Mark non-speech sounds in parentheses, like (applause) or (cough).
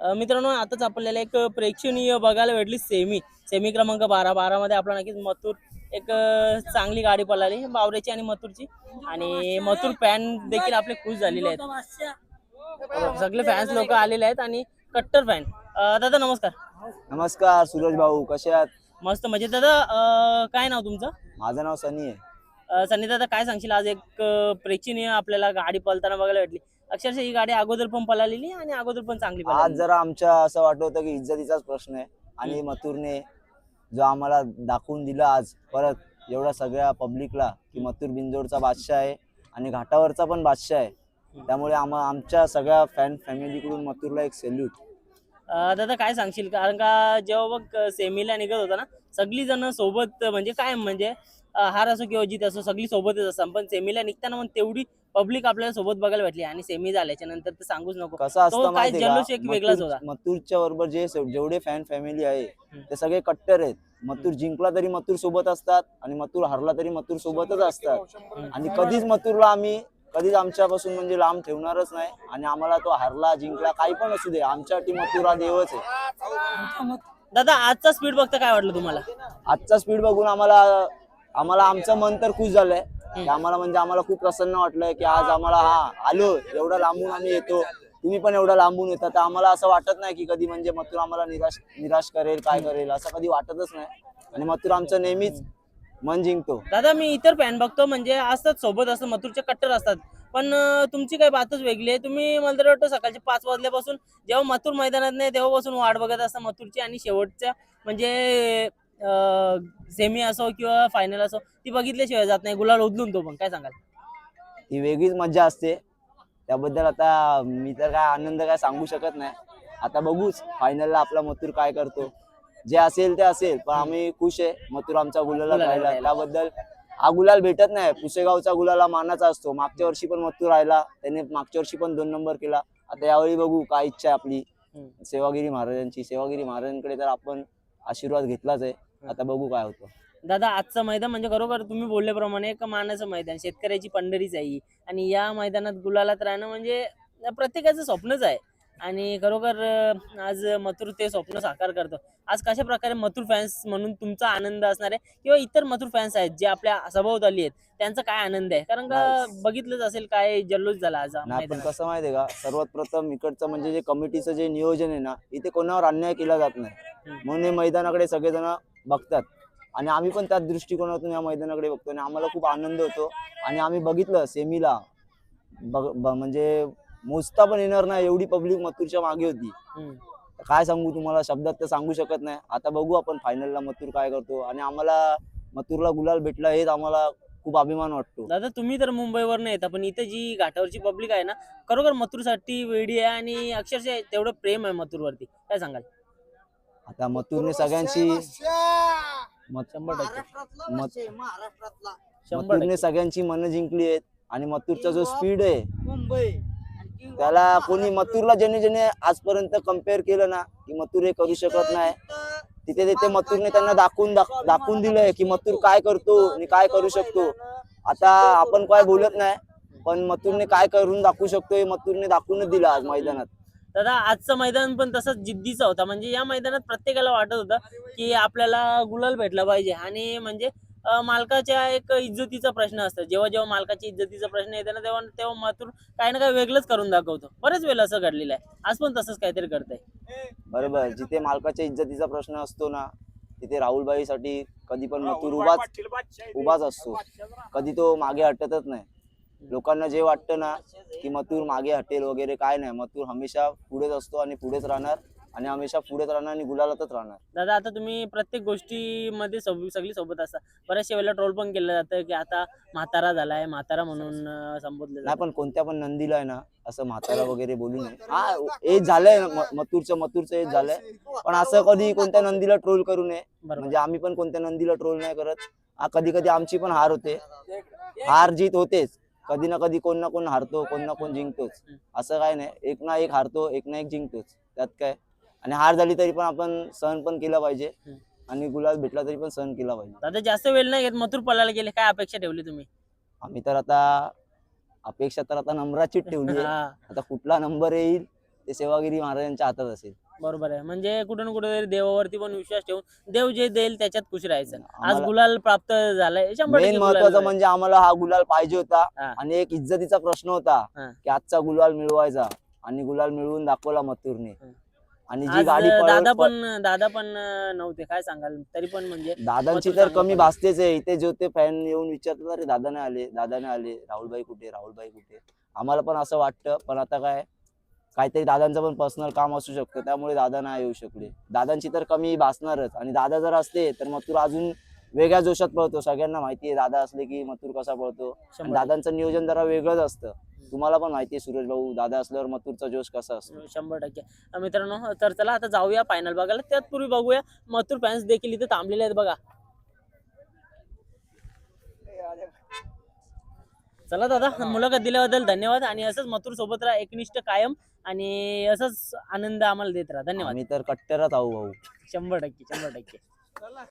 मित्रांनो आताच आपल्याला एक प्रेक्षणीय बघायला भेटली सेमी. सेमी क्रमांक बारा बारामध्ये आपला नक्कीच मथुर एक चांगली गाडी पळाली बावरेची आणि मथुरची. आणि मथुर फॅन देखील आपले खुश झालेले आहेत. सगळे फॅन्स लोक आलेले आहेत आणि कट्टर फॅन दादा नमस्कार. नमस्कार सूरज भाऊ कसे आहात? मस्त म्हणजे दादा काय नाव तुमचं? माझं नाव सनी आहे. सनी दादा काय सांगशील? आज एक प्रेक्षणीय आपल्याला गाडी पळताना बघायला भेटली. अक्षरशः ही गाडी अगोदर पण पळालेली आणि अगोदर पण चांगली आज जरा आमच्या असं वाटत होतं की इज्जतीचाच प्रश्न आहे. आणि मथुरने जो आम्हाला दाखवून दिला आज परत एवढ्या सगळ्या पब्लिकला की मथुर बिंजोडचा बादशाह आहे आणि घाटावरचा पण बादशाह आहे. त्यामुळे आम्हा आमच्या सगळ्या फॅन फॅमिलीकडून मथुरला एक सेल्यूट अ, दादा काय सांगशील? कारण का जेव्हा बघ सेमीला निघत होता ना सगळी जण सोबत म्हणजे काय म्हणजे अ, हार असो किंवा जीत असो सगळी सोबतच असतात. पण सेमीला निघताना पण तेवढी पब्लिक आपल्याला सोबत बघायला भेटली आणि सेमी झाल्याच्यानंतर तर सांगूच नको. कसं तो असतं काय माहितीये जल्लोष एक का वेगळाच होता. मथुरच्या बरोबर जे जेवढे फॅन फॅमिली आहे. ते सगळे कट्टर आहेत. मथुर जिंकला तरी मथुर सोबत असतात आणि मथुर हरला तरी मथुर सोबतच असतात. आणि कधीच मथुरला आम्ही कधीच आमच्यापासून म्हणजे लांब ठेवणारच नाही. आणि आम्हाला तो हरला जिंकला काही पण असू दे. आमच्यासाठी मथुर हा देवच आहे. दादा आजचा स्पीड बघता काय वाटलं तुम्हाला? आजचा स्पीड बघून आम्हाला आम्हाला आमचं मन तर खुश झालंय. की आम्हाला म्हणजे आम्हाला खूप प्रसन्न वाटलंय की आज आम्हाला हा आलो एवढा लांबून आम्ही येतो. तुम्ही पण एवढा लांबून येता तर आम्हाला असं वाटत नाही की कधी म्हणजे मथुर आम्हाला निराश निराश करेल काय करेल असं कधी वाटतच नाही. आणि मथुर आमचं नेहमीच मन जिंकतो. दादा मी इतर फॅन बघतो म्हणजे असतात सोबत असतात मथुरचे कट्टर असतात. पण तुमची काही बातच वेगळी आहे. तुम्ही मला तर वाटतं सकाळचे पाच वाजल्यापासून जेव्हा मथुर मैदानात नाही तेव्हापासून वाट बघत असता मथुरची आणि शेवटच्या म्हणजे सेमी असो किंवा फायनल असो ती बघितल्याशिवाय जात नाही. गुलाल उधलून तो पण. काय सांगाल? ही वेगळीच मजा असते. त्याबद्दल आता मी तर काय आनंद काय सांगू शकत नाही. आता बघूच फायनलला आपला मथुर काय करतो. जे असेल ते असेल पण आम्ही खुश आहे. मथुर आमचा गुलाला राहिला. त्याबद्दल हा गुलाल भेटत नाही. पुसेगावचा गुलाला मानाचा असतो. मागच्या वर्षी पण मथुर राहिला. त्याने मागच्या वर्षी पण दोन नंबर केला. आता यावेळी बघू काय इच्छा आहे आपली. सेवागिरी महाराजांची. सेवागिरी महाराजांकडे तर आपण आशीर्वाद घेतलाच आहे. आता बघू काय होतं. दादा आजचं मैदान म्हणजे खरोखर तुम्ही बोलल्याप्रमाणे एक मानाचं मैदान. शेतकऱ्याची पंढरीच आहे ही. आणि या मैदानात गुलालात राहणं म्हणजे प्रत्येकाचं स्वप्नच आहे. आणि खरोखर अं, आज मथुर ते स्वप्न साकार करतो. आज कशा प्रकारे मथुर फॅन्स म्हणून तुमचा आनंद असणार आहे? किंवा इतर मथुर फॅन्स आहेत जे आपल्या सभोवताली आहेत त्यांचा काय आनंद आहे? कारण का Nice. बघितलंच असेल काय जल्लोष झाला आज नाही पण मैदानात. कसं माहितीये का? सर्वात प्रथम इकडचं म्हणजे जे कमिटीचं जे नियोजन आहे ना इथे कोणावर अन्याय केला जात नाही. म्हणून हे मैदानाकडे सगळेजण बघतात. आणि आम्ही पण त्याच दृष्टिकोनातून या मैदानाकडे बघतो आणि आम्हाला खूप आनंद होतो. आणि आम्ही बघितलं सेमीला. म्हणजे मोजता पण येणार नाही एवढी पब्लिक मथुरच्या मागे होती. काय सांगू तुम्हाला? शब्दात तर सांगू शकत नाही. आता बघू आपण फायनलला मथुर काय करतो. आणि आम्हाला मथुरला गुलाल भेटला हेच आम्हाला खूप अभिमान वाटतो. दादा तुम्ही तर मुंबईवर नाही येता पण इथं जी घाटावरची पब्लिक आहे ना खरोखर मथुरसाठी वेडी आहे आणि अक्षरशः तेवढं प्रेम आहे मथुरवरती. काय सांगाल? आता मथुरने शंभर टक्के. मथ- शंभर मथुरने टक्के. सगळ्यांची मनं जिंकली आहेत आणि मथुरचा जो स्पीड आहे मुंबई. त्याला कोणी मथुरला ज्याने ज्याने आजपर्यंत कंपेअर केलं ना की मथुर हे करू शकत नाही. तिथे तिथे मथुरने त्यांना दाखवून दाख- दाखवून दिलंय की मथुर काय करतो आणि काय करू शकतो. आता आपण काय बोलत नाही पण मथुरने काय करून दाखवू शकतो हे मथुरने दाखवूनच दिलं आज मैदानात. दादा आजचं मैदान पण तसंच जिद्दीचा होता. म्हणजे या मैदानात प्रत्येकाला वाटत होतं की आपल्याला गुलाल भेटला पाहिजे. आणि म्हणजे मालकाच्या एक इज्जतीचा प्रश्न असतो. जेव्हा जेव्हा मालकाची इज्जतीचा प्रश्न येतो ना तेव्हा तेव्हा मथुर काही ना काही वेगळंच करून दाखवतो. बरेच वेळेला असं घडलेलं आहे. आज पण तसंच काहीतरी करतंय बरोबर. जिथे मालकाच्या इज्जतीचा प्रश्न असतो ना तिथे राहुलबाईसाठी कधी पण मथुर उभाच उभाच असतो. कधी तो मागे हटतच नाही. लोकांना जे वाटतं ना की मथुर मागे हटेल वगैरे काय नाही. मथुर हमेशा पुढेच असतो आणि पुढेच राहणार आणि हमेशा पुढेच राहणार आणि गुलालातच राहणार. दादा आता तुम्ही प्रत्येक गोष्टीमध्ये सग सगळी सोबत असता बऱ्याचशा वेळेला ट्रोल पण केलं जातं की आता म्हातारा झालाय म्हातारा म्हणून अं, संबोधलं नाही जातं. पण कोणत्या पण नंदीला आहे ना असं म्हातारा वगैरे बोलू नये. हा एज झालंय ना, म- मथुरचं मथुरचं एज झालंय. पण असं कधी कोणत्या नंदीला ट्रोल करू नये. बरोबर. म्हणजे आम्ही पण कोणत्या नंदीला ट्रोल नाही करत. हा कधी कधी आमची पण हार होते. हार जीत होतेच. कधी ना कधी कोण ना कोण हारतो कोण ना कोण जिंकतोच. असं काय नाही. एक ना एक हारतो एक ना एक जिंकतोच. त्यात काय? आणि हार झाली तरी पण आपण सहन पण केला पाहिजे. आणि गुलाल भेटला तरी पण सहन केला पाहिजे. दादा जास्त वेळ नाही घेत मथुर पळायला गेले काय अपेक्षा ठेवली तुम्ही? आम्ही तर आता अपेक्षा तर आता नंबराचीच ठेवली आहे. (laughs) हा. आता कुठला नंबर येईल ते सेवागिरी महाराजांच्या हातात असेल. बरोबर आहे म्हणजे कुठे ना कुठेतरी देवावरती पण विश्वास ठेवून देव जे देईल त्याच्यात खुश राहायचं आज आम्हाला- गुलाल प्राप्त झालाय शंभर मेन गुलाल महत्वाचं. म्हणजे आम्हाला हा गुलाल पाहिजे होता हा. आणि एक इज्जतीचा प्रश्न होता हा. की आजचा गुलाल मिळवायचा आणि गुलाल मिळवून दाखवला मथुरने हा. आणि जी आज गाडी दादा पण दादा पण अं, नव्हते काय सांगाल तरी पण म्हणजे दादांची मथुर तर कमी. भासतेच आहे इथे जे ते फॅन येऊन विचारतात अरे दादा नाही आले दादा नाही आले राहुलबाई कुठे राहुलबाई कुठे आम्हाला पण असं वाटतं पण आता काय काहीतरी दादांचं पण पर्सनल काम असू शकतं त्यामुळे दादा नाही येऊ शकले. दादांची तर कमी भासणारच. आणि दादा जर असते तर मथुर अजून वेगळ्या जोशात पळतो. सगळ्यांना माहिती आहे दादा असले की मथुर कसा पळतो. दादांचं नियोजन जरा वेगळंच असतं. तुम्हाला पण माहिती आहे सुरेश भाऊ दादा असल्यावर मथुरचा जोश कसा असतो. शंभर टक्के. मित्रांनो तर चला आता जाऊया फायनल बघायला. त्यातपूर्वी बघूया मथुर फॅन्स देखील इथे थांबलेले आहेत बघा. चला दादा मुलाखत दिल्याबद्दल धन्यवाद आणि असंच मथुर सोबत राहा एकनिष्ठ कायम आणि असंच आनंद आम्हाला देत राहा. धन्यवाद. आम्ही तर कट्टरच आहो भाऊ. शंभर टक्के शंभर टक्के.